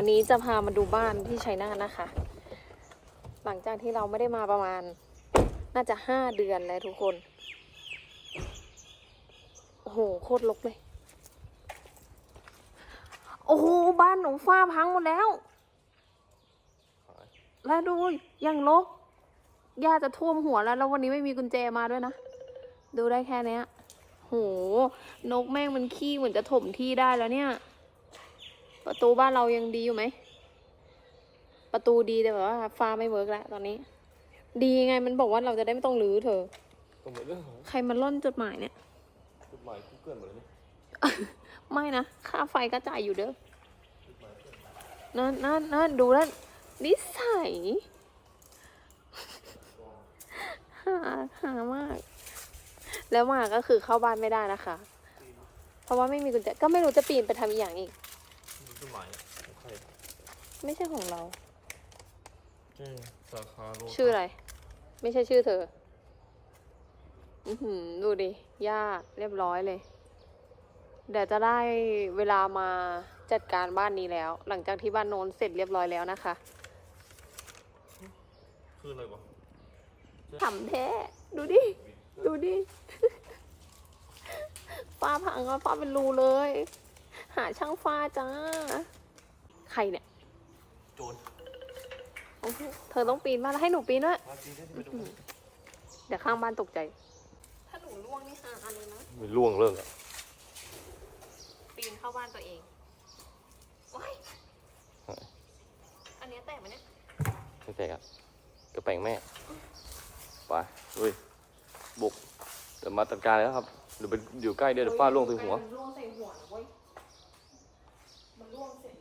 วันนี้จะพามาดูบ้านที่ชัยนาทนะคะ หลังจากที่เราไม่ได้มาประมาณ น่าจะห้าเดือนแล้วทุกคน โอ้โห โคตรลกเลย โอ้โห บ้านหนูฝ้าพังหมดแล้ว แล้วดูยังลกย่าจะท่วมหัวแล้ว แล้ววันนี้ไม่มีกุญแจมาด้วยนะ ดูได้แค่เนี้ยโห นกแม่งมันขี้เหมือนจะถมที่ได้แล้วเนี่ย ประตูบ้านเรายังดีอยู่ไหม ประตูดีแต่แบบว่าฟ้าไม่เวิร์กแล้วตอนนี้ ดีไงมันบอกว่าเราจะได้ไม่ต้องรื้อเธอ ตรงเหมือนเรื่องของใครมาล่อนจดหมายเนี่ย กฎหมายกูเกิลหมดเลยนี่ไม่นะ ค่าไฟก็จ่ายอยู่เด้อ นั่นนั่นนั่นดูแล้วนิสัย หาหามาก แล้วหมาก็คือเข้าบ้านไม่ได้นะคะ เพราะว่าไม่มีกุญแจ ก็ไม่รู้จะปีนไปทำอีกอย่างอีก กฎหมายของใครไม่ใช่ของเราอืมสาขาโลชื่ออะไร ไม่ใช่ชื่อเธอ อือหือดูดิย่าเรียบร้อยเลย เดี๋ยวจะได้เวลามาจัดการบ้านนี้แล้ว หลังจากที่บ้านโน้นเสร็จเรียบร้อยแล้วนะคะคืออะไรวะทำแท้ ดูดิ ดูดิ ฟ้าพังก็ฟ้าเป็นรูเลย หาช่างฟ้าจ้า ใครเนี่ย โจรโอ้โหเธอต้องปีนบ้านแล้วให้หนูปีนด้วยมาจริงได้ไปดูเดี๋ยวข้างบ้านตกใจ ถ้าหนูล่วงนี่หาอันเลยนะมีล่วงเรื่องอะปีนเข้าบ้านตัวเองว้ายอันเนี้ยแตกไหมเนี่ย ไม่แตกอะกระแปงแม่ไปเฮ้ยบุกเดี๋ยวมาจัดการแล้วครับเดี๋ยวไปอยู่ใกล้เดี๋ยวฟ้าล่วงใส่หัวมันล่วงใส่หัวนะเว้ย 我们忘记了